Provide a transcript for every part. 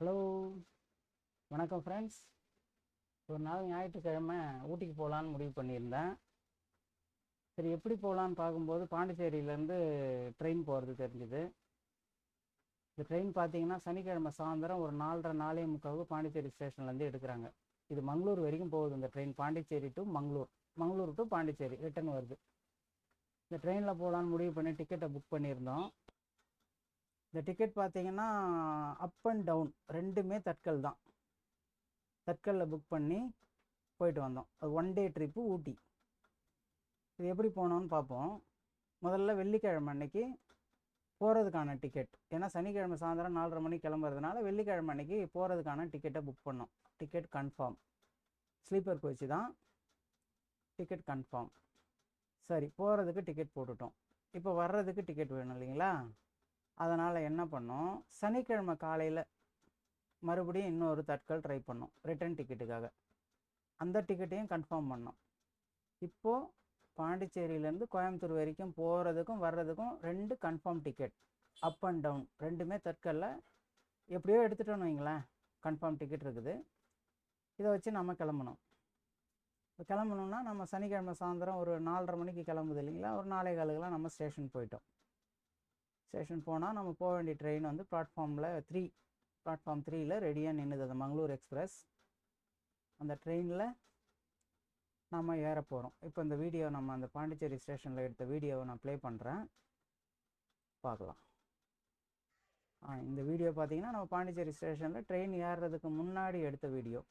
Hello வணக்கம் friends ஒரு நாள் ஞாயிற்றுக்கிழமை ஊட்டிக்கு போகலான்னு முடிவு பண்ணியிருந்தேன். சரி எப்படி போகலான்னு பார்க்கும்போது பாண்டிச்சேரியிலேருந்து ட்ரெயின் போகிறது தெரிஞ்சுது. இந்த ட்ரெயின் பார்த்தீங்கன்னா சனிக்கிழமை சாயந்தரம் ஒரு நாலரை நாளே முக்காவுக்கு பாண்டிச்சேரி ஸ்டேஷன்லேருந்து எடுக்கிறாங்க. இது மங்களூர் வரைக்கும் போகுது இந்த train Pondicherry to Mangalore. Mangalore to Pondicherry return வருது. இந்த ட்ரெயினில் போகலான்னு முடிவு பண்ணி டிக்கெட்டை புக் பண்ணியிருந்தோம். இந்த டிக்கெட் பார்த்தீங்கன்னா அப் அண்ட் டவுன் ரெண்டுமே தட்கல் தான். தட்கலில் புக் பண்ணி போயிட்டு வந்தோம். அது ஒன் டே ட்ரிப்பு ஊட்டி. இது எப்படி போனோம்னு பார்ப்போம். முதல்ல வெள்ளிக்கிழமை அன்னைக்கு போகிறதுக்கான டிக்கெட் ஏன்னா சனிக்கிழமை சாயந்தரம் நாலரை மணிக்கு கிளம்புறதுனால வெள்ளிக்கிழமை அன்னைக்கு போகிறதுக்கான டிக்கெட்டை புக் பண்ணோம். டிக்கெட் கன்ஃபார்ம் ஸ்லீப்பர் கோச்சு தான். டிக்கெட் கன்ஃபார்ம் சரி போகிறதுக்கு டிக்கெட் போட்டுட்டோம். இப்போ வர்றதுக்கு டிக்கெட் வேணும் இல்லைங்களா? அதனால் என்ன பண்ணோம்? சனிக்கிழமை காலையில் மறுபடியும் இன்னொரு தட்கல் ட்ரை பண்ணோம். ரிட்டர்ன் டிக்கெட்டுக்காக அந்த டிக்கெட்டையும் கன்ஃபார்ம் பண்ணோம். இப்போது பாண்டிச்சேரியிலேருந்து கோயம்புத்தூர் வரைக்கும் போகிறதுக்கும் வர்றதுக்கும் ரெண்டு confirm ticket up and down ரெண்டுமே தற்கல்ல எப்படியோ எடுத்துட்டோன்னு வைங்களேன். கன்ஃபார்ம் டிக்கெட் இருக்குது. இதை வச்சு நம்ம கிளம்பணும். இப்போ கிளம்பணுன்னா நம்ம சனிக்கிழமை சாயந்தரம் ஒரு நாலரை மணிக்கு கிளம்புது இல்லைங்களா? ஒரு நாளை காலுக்கெல்லாம் நம்ம ஸ்டேஷன் போயிட்டோம். ஸ்டேஷன் போனால் நம்ம போக வேண்டிய ட்ரெயின் வந்து பிளாட்ஃபார்மில் த்ரீ பிளாட்ஃபார்ம் த்ரீயில் ரெடியாக நின்றுது அந்த மங்களூர் எக்ஸ்பிரஸ் அந்த ட்ரெயினில் நம்ம ஏற போகிறோம் இப்போ இந்த வீடியோ நம்ம அந்த பாண்டிச்சேரி ஸ்டேஷனில் எடுத்த வீடியோவை நான் ப்ளே பண்ணுறேன் பார்க்கலாம். ஆ இந்த வீடியோ பார்த்தீங்கன்னா நம்ம பாண்டிச்சேரி ஸ்டேஷனில் ட்ரெயின் ஏறுறதுக்கு முன்னாடி எடுத்த வீடியோ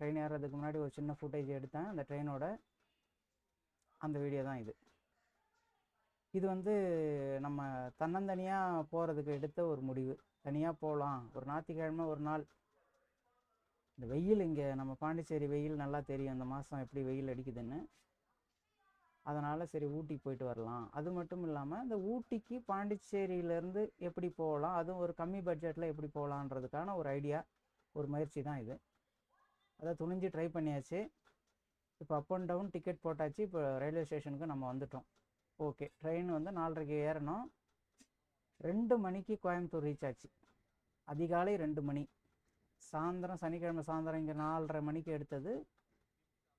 ட்ரெயின் ஏறுறதுக்கு முன்னாடி ஒரு சின்ன ஃபுட்டேஜ் எடுத்தேன். அந்த ட்ரெயினோட அந்த வீடியோ தான் இது. இது வந்து நம்ம தன்னந்தனியாக போகிறதுக்கு எடுத்த ஒரு முடிவு. தனியாக போகலாம் ஒரு ஞாயிற்றுக்கிழமை ஒரு நாள். இந்த வெயில் இங்கே நம்ம பாண்டிச்சேரி வெயில் நல்லா தெரியும். இந்த மாதம் எப்படி வெயில் அடிக்குதுன்னு. அதனால் சரி ஊட்டி போயிட்டு வரலாம். அது மட்டும் இல்லாமல் இந்த ஊட்டிக்கு பாண்டிச்சேரியிலேருந்து எப்படி போகலாம்? அதுவும் ஒரு கம்மி பட்ஜெட்டில் எப்படி போகலான்றதுக்கான ஒரு ஐடியா ஒரு முயற்சி தான் இது. அதை துணிஞ்சு ட்ரை பண்ணியாச்சு. இப்போ அப் அண்ட் டவுன் டிக்கெட் போட்டாச்சு. இப்போ ரயில்வே ஸ்டேஷனுக்கு நம்ம வந்துட்டோம். ஓகே. ட்ரெயின் வந்து நாலரைக்கு ஏறணும். ரெண்டு மணிக்கு கோயம்புத்தூர் ரீச் ஆச்சு. அதிகாலை ரெண்டு மணி. சாயந்தரம் சனிக்கிழமை சாயந்தரம் இங்கே நாலரை மணிக்கு எடுத்தது.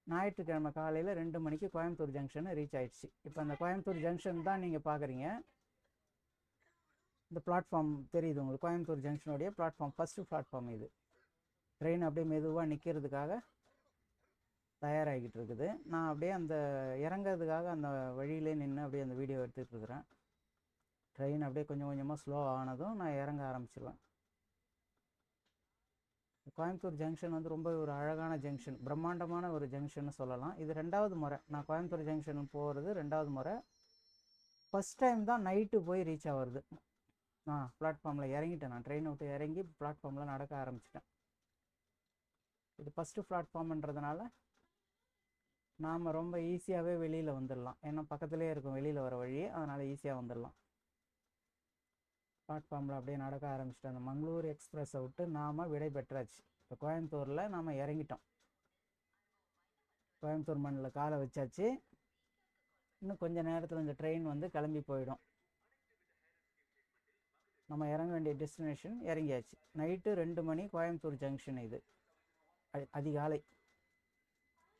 ஞாயிற்றுக்கிழமை காலையில் ரெண்டு மணிக்கு கோயம்புத்தூர் ஜங்ஷனு ரீச் ஆயிடுச்சு. இப்போ அந்த கோயம்புத்தூர் ஜங்ஷன் தான் நீங்கள் பார்க்குறீங்க இந்த பிளாட்ஃபார்ம் தெரியுது உங்களுக்கு. கோயம்புத்தூர் ஜங்ஷனுடைய பிளாட்ஃபார்ம் ஃபஸ்ட்டு பிளாட்ஃபார்ம் இது. ட்ரெயின் அப்படியே மெதுவாக நிற்கிறதுக்காக தயாராகிக்கிட்டு இருக்குது நான் அப்படியே அந்த இறங்கிறதுக்காக அந்த வழியிலே நின்று அப்படியே அந்த வீடியோ எடுத்துகிட்டு இருக்கிறேன் ட்ரெயின் அப்படியே கொஞ்சம் கொஞ்சமாக ஸ்லோ ஆனதும் நான் இறங்க ஆரம்பிச்சிருவேன். கோயம்புத்தூர் ஜங்ஷன் வந்து ரொம்ப ஒரு அழகான ஜங்ஷன் பிரம்மாண்டமான ஒரு ஜங்ஷன் சொல்லலாம். இது ரெண்டாவது முறை. நான் கோயம்புத்தூர் ஜங்ஷன் போகிறது ரெண்டாவது முறை. ஃபஸ்ட் டைம் தான் நைட்டு போய் ரீச் ஆகிறது. நான் பிளாட்ஃபார்மில் இறங்கிட்டேன். நான் ட்ரெயின் விட்டு இறங்கி பிளாட்ஃபார்மில் நடக்க ஆரம்பிச்சிட்டேன். இது ஃபஸ்ட்டு பிளாட்ஃபார்ம்ன்றதுனால நாம் ரொம்ப ஈஸியாகவே வெளியில் வந்துடலாம் ஏன்னா பக்கத்துலேயே இருக்கும் வெளியில் வர வழி அதனால் ஈஸியாக வந்துடலாம் பிளாட்ஃபார்மில் அப்படியே நடக்க ஆரம்பிச்சிட்டோம். அந்த மங்களூர் எக்ஸ்பிரஸை விட்டு நாம் விடை பெற்றாச்சு. இப்போ கோயம்புத்தூரில் நாம் இறங்கிட்டோம். கோயம்புத்தூர் மண்ணில் காலை வச்சாச்சு. இன்னும் கொஞ்சம் நேரத்தில் இந்த ட்ரெயின் வந்து கிளம்பி போயிடும். நம்ம இறங்க வேண்டிய டெஸ்டினேஷன் இறங்கியாச்சு. நைட்டு ரெண்டு மணி கோயம்புத்தூர் ஜங்ஷன் இது. அதிகாலை.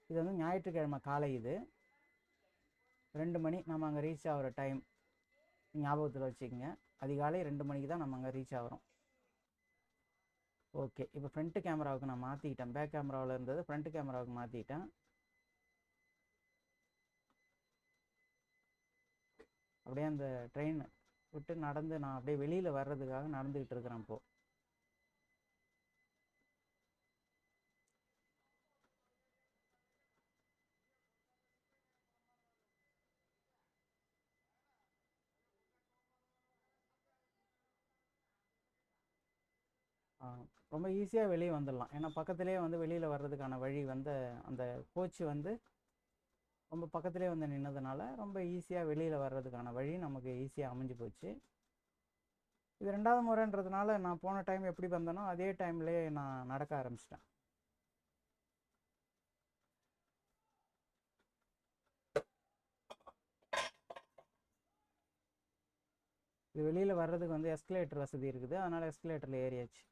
இது வந்து ஞாயிற்றுக்கிழமை காலை இது. ரெண்டு மணி நம்ம அங்கே ரீச் ஆகிற டைம் ஞாபகத்தில் வச்சுக்கோங்க. அதிகாலை ரெண்டு மணிக்கு தான் நம்ம அங்கே ரீச் ஆகிறோம். ஓகே இப்போ ஃப்ரண்ட் கேமராவுக்கு நான் மாற்றிக்கிட்டேன் பேக் கேமராவில் இருந்தது ஃப்ரண்ட் கேமராவுக்கு மாற்றிக்கிட்டேன் அப்படியே அந்த ட்ரெயின் விட்டு நடந்து நான் அப்படியே வெளியில் வர்றதுக்காக நடந்துக்கிட்டு இருக்கிறேன் இப்போது ரொம்ப ஈஸியாக வெளியே வந்துடலாம். ஏன்னா பக்கத்துலேயே வந்து வெளியில் வர்றதுக்கான வழி வந்து அந்த கோச்சு வந்து ரொம்ப பக்கத்துலேயே வந்து நின்னதுனால ரொம்ப ஈஸியாக வெளியில் வர்றதுக்கான வழி நமக்கு ஈஸியாக அமைஞ்சு போச்சு. இது ரெண்டாவது முறைன்றதுனால நான் போன டைம் எப்படி வந்தேனோ அதே டைம்லேயே நான் நடக்க ஆரம்பிச்சிட்டேன். இது வெளியில் வர்றதுக்கு வந்து எஸ்கலேட்டர் வசதி இருக்குது. அதனால் எஸ்கலேட்டரில் ஏறியாச்சு.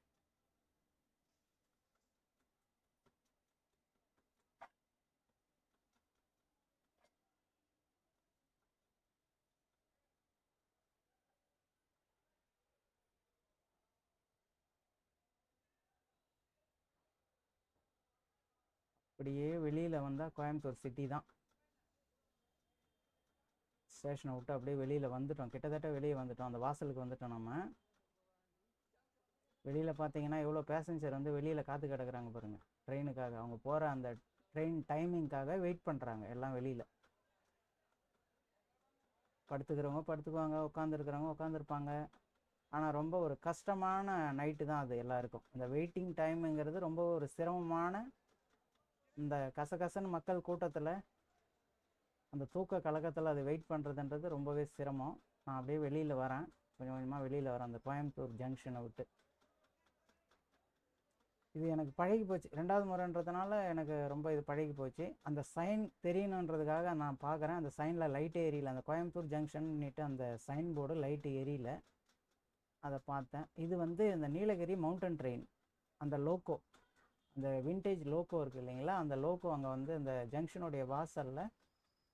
அப்படியே வெளியில் வந்தால் கோயம்புத்தூர் சிட்டி தான். ஸ்டேஷனை விட்டு அப்படியே வெளியில் வந்துட்டோம். கிட்டத்தட்ட வெளியே வந்துட்டோம். அந்த வாசலுக்கு வந்துட்டோம் நம்ம. வெளியில் பார்த்தீங்கன்னா எவ்வளோ பேசஞ்சர் வந்து வெளியில் காத்து கிடக்குறாங்க பாருங்கள் ட்ரெயினுக்காக அவங்க போகிற அந்த ட்ரெயின் டைமிங்க்காக வெயிட் பண்ணுறாங்க எல்லாம் வெளியில். படுத்துக்கிறவங்க படுத்துக்குவாங்க. உட்காந்துருக்கிறவங்க உட்காந்துருப்பாங்க ஆனால் ரொம்ப ஒரு கஷ்டமான நைட்டு தான் அது எல்லாருக்கும். இந்த வெயிட்டிங் டைமுங்கிறது ரொம்ப ஒரு சிரமமான இந்த கசகசன்னு மக்கள் கூட்டத்தில் அந்த தூக்க கழகத்தில் அது வெயிட் பண்ணுறதுன்றது ரொம்பவே சிரமம். நான் அப்படியே வெளியில் வரேன். கொஞ்சம் கொஞ்சமாக வெளியில் வரேன். அந்த கோயம்புத்தூர் ஜங்ஷனை விட்டு. இது எனக்கு பழகி போச்சு. ரெண்டாவது முறைன்றதுனால எனக்கு ரொம்ப இது பழகி போச்சு. அந்த சைன் தெரியணுன்றதுக்காக நான் பார்க்குறேன் அந்த சைனில் லைட் எரியல அந்த கோயம்புத்தூர் ஜங்ஷன்னுட்டு அந்த சைன் போர்டு லைட்டு எரியல அதை பார்த்தேன். இது வந்து இந்த நீலகிரி மவுண்டன் ட்ரெயின் அந்த லோக்கோ அந்த விண்டேஜ் லோக்கோ இருக்குது இல்லைங்களா? அந்த லோக்கோ அங்கே வந்து இந்த ஜங்ஷனுடைய வாசலில்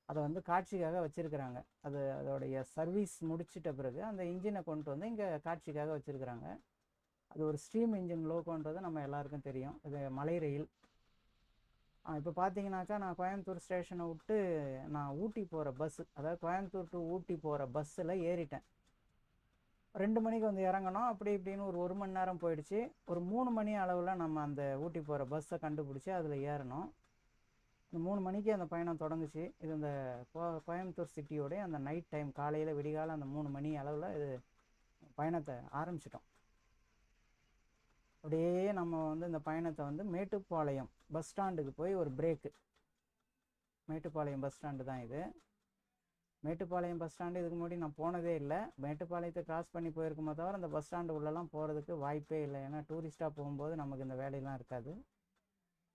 அதை வந்து காட்சிக்காக வச்சுருக்குறாங்க. அது அதோடைய சர்வீஸ் முடிச்சிட்ட பிறகு அந்த இன்ஜினை கொண்டு வந்து இங்கே காட்சிக்காக வச்சுருக்குறாங்க. அது ஒரு ஸ்ட்ரீம் இன்ஜின் லோகோன்றது நம்ம எல்லாருக்கும் தெரியும். இது மலை ரயில். இப்போ பார்த்தீங்கன்னாக்கா நான் கோயம்புத்தூர் ஸ்டேஷனை விட்டு நான் ஊட்டி போகிற பஸ்ஸு அதாவது கோயம்புத்தூர் டு ஊட்டி போகிற பஸ்ஸில் ஏறிட்டேன். ரெண்டு மணிக்கு வந்து இறங்கணும். அப்படி இப்படின்னு ஒரு ஒரு மணி நேரம் போயிடுச்சு. ஒரு மூணு மணி அளவில் நம்ம அந்த ஊட்டி போகிற பஸ்ஸை கண்டுபிடிச்சி அதில் ஏறணும். இந்த மூணு மணிக்கு அந்த பயணம் தொடங்குச்சு. இது அந்த கோ கோயம்புத்தூர் சிட்டியோடைய அந்த நைட் டைம் காலையில் விடிகாலம் அந்த மூணு மணி அளவில் இது பயணத்தை ஆரம்பிச்சிட்டோம். அப்படியே நம்ம வந்து இந்த பயணத்தை வந்து மேட்டுப்பாளையம் பஸ் ஸ்டாண்டுக்கு போய் ஒரு பிரேக்கு மேட்டுப்பாளையம் பஸ் ஸ்டாண்டு தான் இது. மேட்டுப்பாளையம் பஸ் ஸ்டாண்டு இதுக்கு முன்னாடி நான் போனதே இல்லை. மேட்டுப்பாளையத்தை கிராஸ் பண்ணி போயிருக்குமே தவிர அந்த பஸ் ஸ்டாண்டு உள்ளெல்லாம் போகிறதுக்கு வாய்ப்பே இல்லை. ஏன்னா டூரிஸ்ட்டாக போகும்போது நமக்கு இந்த வேலையெல்லாம் இருக்காது.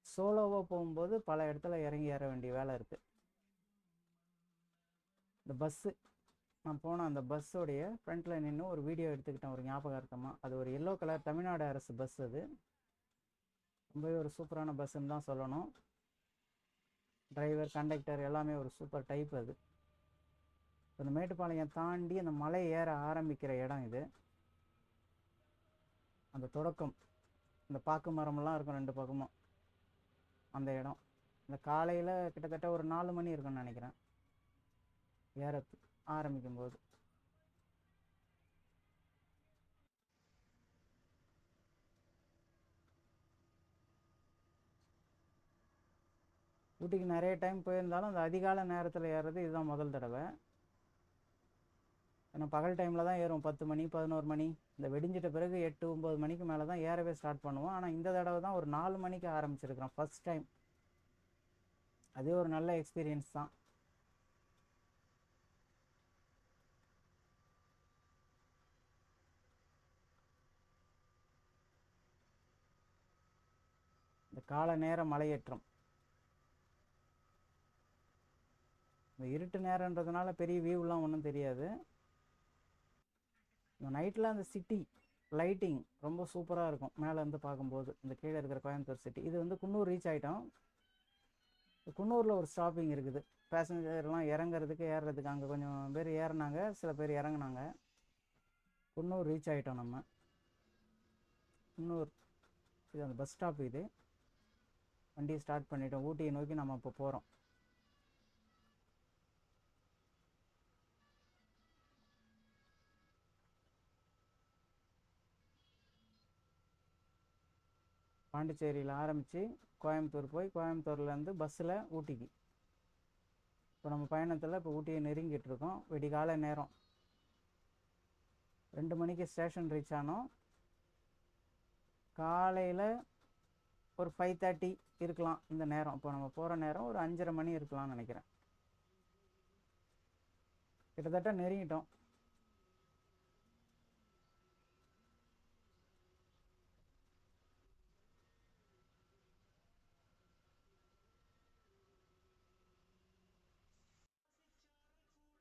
சோலோவாக போகும்போது பல இடத்துல இறங்கி ஏற வேண்டிய வேலை இருக்குது இந்த பஸ்ஸு நான் போன அந்த பஸ்ஸோடைய ஃப்ரண்ட்டில் நின்று ஒரு வீடியோ எடுத்துக்கிட்டேன் ஒரு ஞாபகார்த்தமாக அது ஒரு எல்லோ கலர் தமிழ்நாடு அரசு பஸ் அது. ரொம்பவே ஒரு சூப்பரான பஸ்ஸுன்னு தான் சொல்லணும். டிரைவர் கண்டக்டர் எல்லாமே ஒரு சூப்பர் டைப் அது. இந்த மேட்டுப்பாளையம் தாண்டி அந்த மலை ஏற ஆரம்பிக்கிற இடம் இது. அந்த தொடக்கம். இந்த பாக்கு மரமெல்லாம் இருக்கும் ரெண்டு பக்கமும். அந்த இடம். இந்த காலையில் கிட்டத்தட்ட ஒரு நாலு மணி இருக்கும்னு நினைக்கிறேன். ஏற ஆரம்பிக்கும் போது ஊட்டிக்கு நிறைய டைம் போயிருந்தாலும் அந்த அதிகால நேரத்தில் ஏறுறது இதுதான் முதல் தடவை. ஏன்னா பகல் டைமில் தான் ஏறும். பத்து மணி பதினோரு மணி. இந்த வெடிஞ்சிட்ட பிறகு எட்டு ஒம்பது மணிக்கு மேலே தான் ஏறவே ஸ்டார்ட் பண்ணுவோம். ஆனால் இந்த தடவை தான் ஒரு நாலு மணிக்கு ஆரம்பிச்சிருக்கிறோம். ஃபஸ்ட் டைம் அது ஒரு நல்ல எக்ஸ்பீரியன்ஸ் தான். இந்த கால நேர மலையேற்றம். இந்த இருட்டு நேரன்றதுனால பெரிய வியூலாம் ஒன்றும் தெரியாது. இந்த நைட்டில் அந்த சிட்டி லைட்டிங் ரொம்ப சூப்பராக இருக்கும். மேலேருந்து பார்க்கும்போது இந்த கீழே இருக்கிற கோயம்புத்தூர் சிட்டி இது வந்து குன்னூர் ரீச் ஆகிட்டோம் குன்னூரில் ஒரு ஸ்டாப்பிங் இருக்குது. பேசஞ்சர்லாம் இறங்குறதுக்கு ஏறுறதுக்கு அங்கே கொஞ்சம் பேர் ஏறினாங்க. சில பேர் இறங்குனாங்க. குன்னூர் ரீச் ஆகிட்டோம் நம்ம. குன்னூர் இது அந்த பஸ் ஸ்டாப் இது. வண்டியை ஸ்டார்ட் பண்ணிட்டோம். ஊட்டியை நோக்கி நம்ம இப்போ போகிறோம் பாண்டிச்சேரியில் ஆரம்பித்து கோயம்புத்தூர் போய் கோயம்புத்தூர்லேருந்து பஸ்ஸில் ஊட்டிக்கு. இப்போ நம்ம பயணத்தில் இப்போ ஊட்டியை நெருங்கிட்டு இருக்கோம். வெடிகால நேரம். ரெண்டு மணிக்கு ஸ்டேஷன் ரீச் ஆனோம். காலையில் ஒரு ஃபைவ் தேர்ட்டி இருக்கலாம் இந்த நேரம். இப்போ நம்ம போகிற நேரம் ஒரு அஞ்சரை மணி இருக்கலாம்னு நினைக்கிறேன். கிட்டத்தட்ட நெருங்கிட்டோம்.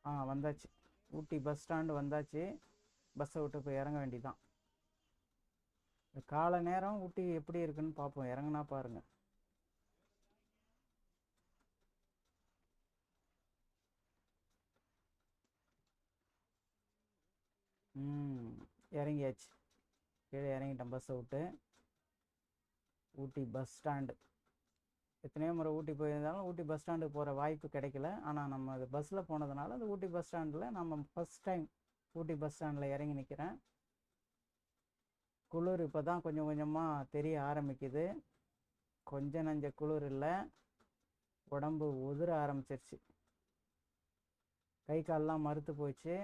ஆ வந்தாச்சு. ஊட்டி பஸ் ஸ்டாண்டு வந்தாச்சு. பஸ்ஸை விட்டு போய் இறங்க வேண்டிதான். இந்த காலை நேரம் ஊட்டி எப்படி இருக்குன்னு பார்ப்போம் இறங்குனா பாருங்க. ம் இறங்கியாச்சு. கீழே இறங்கிட்டேன் பஸ்ஸை விட்டு. Ooty bus stand. எத்தனையோ முறை ஊட்டி போயிருந்தாலும் ஊட்டி பஸ் ஸ்டாண்டுக்கு போகிற வாய்ப்பு கிடைக்கல. ஆனால் நம்ம அது பஸ்ஸில் போனதுனால அந்த ஊட்டி பஸ் ஸ்டாண்டில் நம்ம ஃபஸ்ட் டைம் ஊட்டி பஸ் ஸ்டாண்டில் இறங்கி நிற்கிறேன் குளிர் இப்போ தான் கொஞ்சம் கொஞ்சமாக தெரிய ஆரம்பிக்குது. கொஞ்சம் நஞ்ச குளிர் இல்லை. உடம்பு உதிர ஆரம்பிச்சிருச்சு. கை கால்லாம் மறுத்து போச்சு.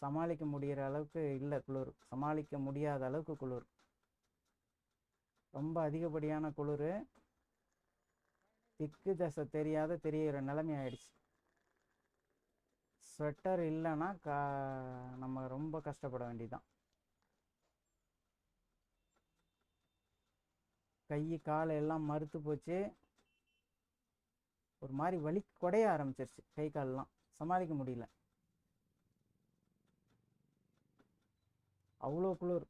சமாளிக்க முடிகிற அளவுக்கு இல்லை குளிர். சமாளிக்க முடியாத அளவுக்கு குளிர். ரொம்ப அதிகப்படியான குளிர். திக்கு தசை தெரியாத தெரியிற நிலைமை ஆயிடுச்சு. ஸ்வெட்டர் இல்லைன்னா கா நம்ம ரொம்ப கஷ்டப்பட வேண்டியதுதான். கை கால் எல்லாம் மறுத்து போச்சு. ஒரு மாதிரி வலி குடைய ஆரம்பிச்சிருச்சு கை கால்லாம். சமாளிக்க முடியல. அவ்வளோ குளிர்.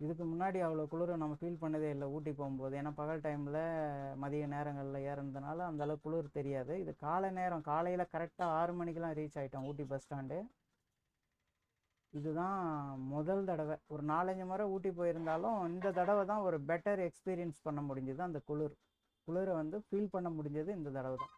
இதுக்கு முன்னாடி அவ்வளோ குளிரை நம்ம ஃபீல் பண்ணதே இல்லை. ஊட்டி போகும்போது. ஏன்னா பகல் டைமில் மதிய நேரங்களில் ஏறதுனால அந்த அளவுக்கு குளிர் தெரியாது. இது காலை நேரம். காலையில் கரெக்டாக ஆறு மணிக்கெலாம் ரீச் ஆகிட்டோம் ஊட்டி பஸ் ஸ்டாண்டு இதுதான் முதல் தடவை. ஒரு நாலஞ்சு முறை ஊட்டி போயிருந்தாலும் இந்த தடவை தான் ஒரு பெட்டர் எக்ஸ்பீரியன்ஸ் பண்ண முடிஞ்சது அந்த குளிர். குளிரை வந்து ஃபீல் பண்ண முடிஞ்சது இந்த தடவை தான்.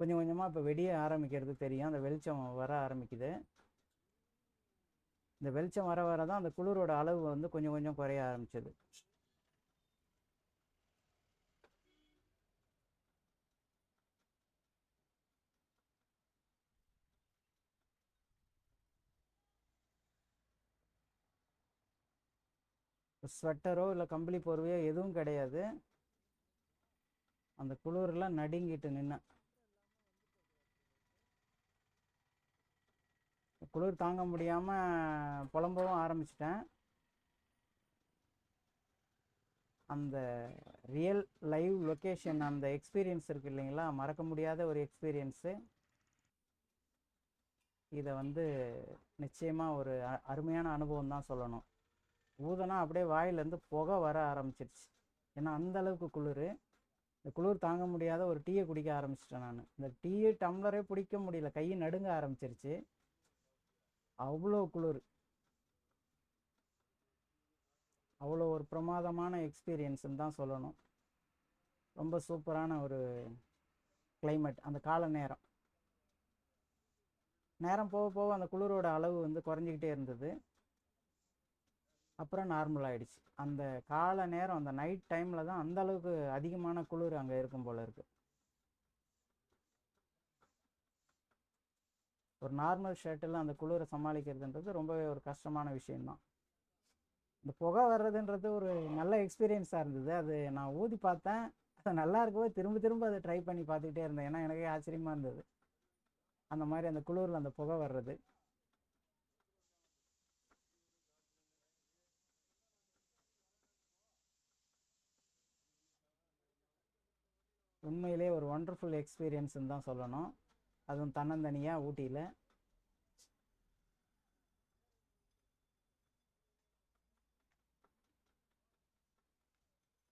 கொஞ்சம் கொஞ்சமாக இப்போ வெடிய ஆரம்பிக்கிறது தெரியும். அந்த வெளிச்சம் வர ஆரம்பிக்குது. இந்த வெளிச்சம் வர வர தான் அந்த குளிரோட அளவு வந்து கொஞ்சம் கொஞ்சம் குறைய ஆரம்பிச்சது. ஸ்வெட்டரோ இல்லை கம்பளி போர்வையோ எதுவும் கிடையாது. அந்த குளிரெலாம் நடுங்கிட்டு நின்னேன். குளிர் தாங்க முடியாமல் புலம்பவும் ஆரம்பிச்சிட்டேன். அந்த ரியல் லைவ் லொக்கேஷன் அந்த எக்ஸ்பீரியன்ஸ் இருக்கு இல்லைங்களா? மறக்க முடியாத ஒரு எக்ஸ்பீரியன்ஸு இதை வந்து நிச்சயமாக ஒரு அ- அருமையான அனுபவம் தான் சொல்லணும். ஊதனா அப்படியே வாயிலேருந்து புகை வர ஆரம்பிச்சிருச்சு. ஏன்னா அந்த அளவுக்கு குளிர். இந்த குளிர் தாங்க முடியாத ஒரு டீயை குடிக்க ஆரம்பிச்சிட்டேன் நான். இந்த டீயை டம்ளரே பிடிக்க முடியல. கையை நடுங்க ஆரம்பிச்சிருச்சு. அவ்வளோ குளிர். அவ்வளோ ஒரு பிரமாதமான எக்ஸ்பீரியன்ஸ்ன்னு தான் சொல்லணும். ரொம்ப சூப்பரான ஒரு கிளைமேட் அந்த கால நேரம். நேரம் போக போக அந்த குளிரோட அளவு வந்து குறைஞ்சிக்கிட்டே இருந்தது. அப்புறம் நார்மல் ஆயிடுச்சு. அந்த கால நேரம் அந்த நைட் டைமில் தான் அந்த அளவுக்கு அதிகமான குளிர் அங்கே இருக்கும் போல இருக்குது ஒரு நார்மல் ஷர்ட்டில் அந்த குளிரை சமாளிக்கிறதுன்றது ரொம்பவே ஒரு கஷ்டமான விஷயம்தான். இந்த புகை வர்றதுன்றது ஒரு நல்ல எக்ஸ்பீரியன்ஸாக இருந்தது. அது நான் ஊதி பார்த்தேன். அது நல்லா இருக்கவே திரும்ப திரும்ப அதை ட்ரை பண்ணி பார்த்துக்கிட்டே இருந்தேன். ஏன்னா எனக்கே ஆச்சரியமாக இருந்தது. அந்த மாதிரி அந்த குளிரில் அந்த புகை வர்றது. உண்மையிலே ஒரு ஒண்டர்ஃபுல் எக்ஸ்பீரியன்ஸ்ன்னு தான் சொல்லணும். அதுவும் தன்னந்தனியாக ஊட்டியில்.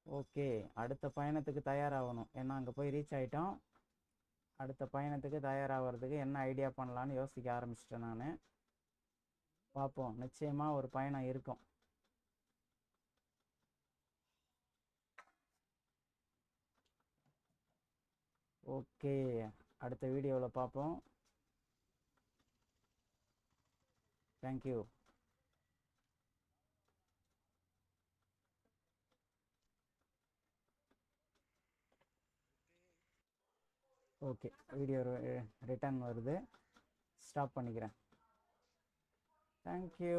ஓகே அடுத்த பயணத்துக்கு தயாராகணும். ஏன்னா அங்கே போய் ரீச் ஆகிட்டோம் அடுத்த பயணத்துக்கு தயாராகிறதுக்கு என்ன ஐடியா பண்ணலான்னு யோசிக்க ஆரம்பிச்சிட்டேன் நான். பார்ப்போம் நிச்சயமாக ஒரு பயணம் இருக்கும். ஓகே. அடுத்த வீடியோவில் பார்ப்போம். Thank you okay video return வருது. ஸ்டாப் பண்ணிக்கிறேன். Thank you